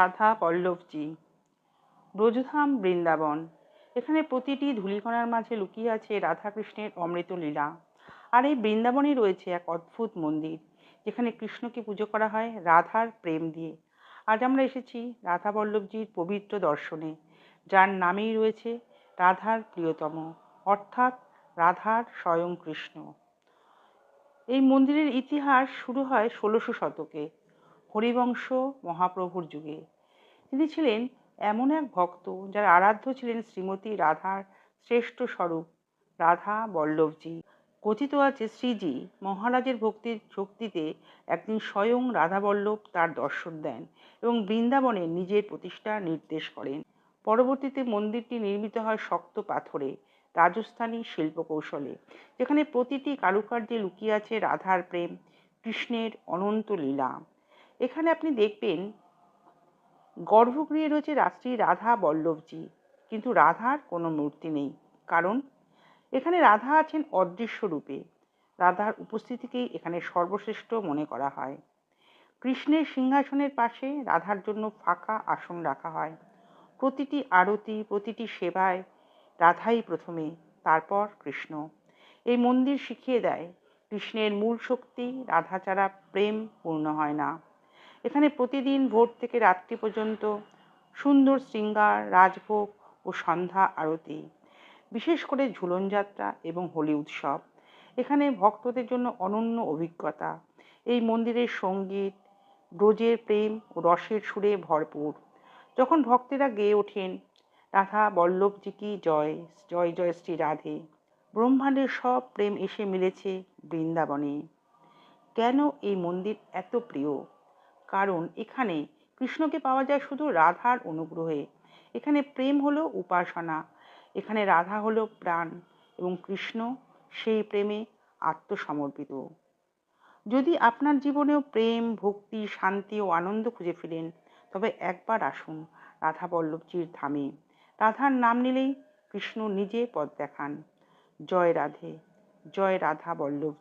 রাধা পল্লবজি। ব্রজধাম বৃন্দাবন। এখানে প্রতিটি ধূলিকণার মাঝে লুকিয়ে আছে রাধাকৃষ্ণের অমৃত লীলা আর এই বৃন্দাবনে রয়েছে এক অদ্ভুত মন্দির, যেখানে কৃষ্ণকে পুজো করা হয় রাধার প্রেম দিয়ে। আজ আমরা এসেছি রাধা বল্লভজির পবিত্র দর্শনে, যার নামেই রয়েছে রাধার প্রিয়তম, অর্থাৎ রাধার স্বয়ং কৃষ্ণ। এই মন্দিরের ইতিহাস শুরু হয় ষোলোশো শতকে। হরিবংশ মহাপ্রভুর যুগে। তিনি ছিলেন এমন এক ভক্ত যার আরাধ্য ছিলেন শ্রীমতী রাধার শ্রেষ্ঠ স্বরূপ, রাধা বল্লভজি। কথিত আছে শ্রীজি মহারাজের ভক্তির শক্তিতে একদিন স্বয়ং রাধা বল্লভ তার দর্শন দেন এবং বৃন্দাবনে নিজের প্রতিষ্ঠা নির্দেশ করেন। পরবর্তীতে মন্দিরটি নির্মিত হয় শক্ত পাথরে, রাজস্থানী শিল্পকৌশলে, যেখানে প্রতিটি কারুকার্যে লুকিয়ে আছে রাধার প্রেম, কৃষ্ণের অনন্ত লীলা। এখানে আপনি দেখবেন, গর্ভগৃহে রয়েছে রাত্রি রাধা বল্লভজি। কিন্তু রাধার কোনো মূর্তি নেই। কারণ, এখানে রাধা আছেন অদৃশ্য রূপে। রাধার উপস্থিতিকেই এখানে সর্বশ্রেষ্ঠ মনে করা হয়। কৃষ্ণের সিংহাসনের পাশে রাধার জন্য ফাঁকা আসন রাখা হয়। প্রতিটি আরতি, প্রতিটি সেবায় রাধাই প্রথমে, তারপর কৃষ্ণ। এই মন্দির শিখিয়ে দেয়, কৃষ্ণের মূল শক্তি রাধা ছাড়া প্রেম পূর্ণ হয় না। এখানে প্রতিদিন ভোর থেকে রাত্রি পর্যন্ত সুন্দর শৃঙ্গার, রাজভোগ ও সন্ধ্যা আরতি, বিশেষ করে ঝুলন যাত্রা এবং হোলি উৎসব। এখানে ভক্তদের জন্য অনন্য অভিজ্ঞতা। এই মন্দিরের সংগীত, ব্রজের প্রেম ও রসের সুরে ভরপুর। যখন ভক্তেরা গেয়ে ওঠেন, রাধা বল্লভজি কি জয় জয় জয় শ্রী রাধে। ব্রহ্মাণ্ডের সব প্রেম এসে মিলেছে বৃন্দাবনে। কেন এই মন্দির এত প্রিয়? কারণ এখানে কৃষ্ণকে পাওয়া যায় শুধু রাধার অনুগ্রহে। এখানে প্রেম হলো উপাসনা, এখানে রাধা হলো প্রাণ এবং কৃষ্ণ সেই প্রেমে আত্মসমর্পিত। যদি আপনার জীবনেও প্রেম, ভক্তি, শান্তি ও আনন্দ খুঁজে ফিরেন, তবে একবার আসুন রাধা বল্লভজির ধামে। রাধার নাম নিলেই কৃষ্ণ নিজে পথ দেখান। জয় রাধে, জয় রাধা বল্লভ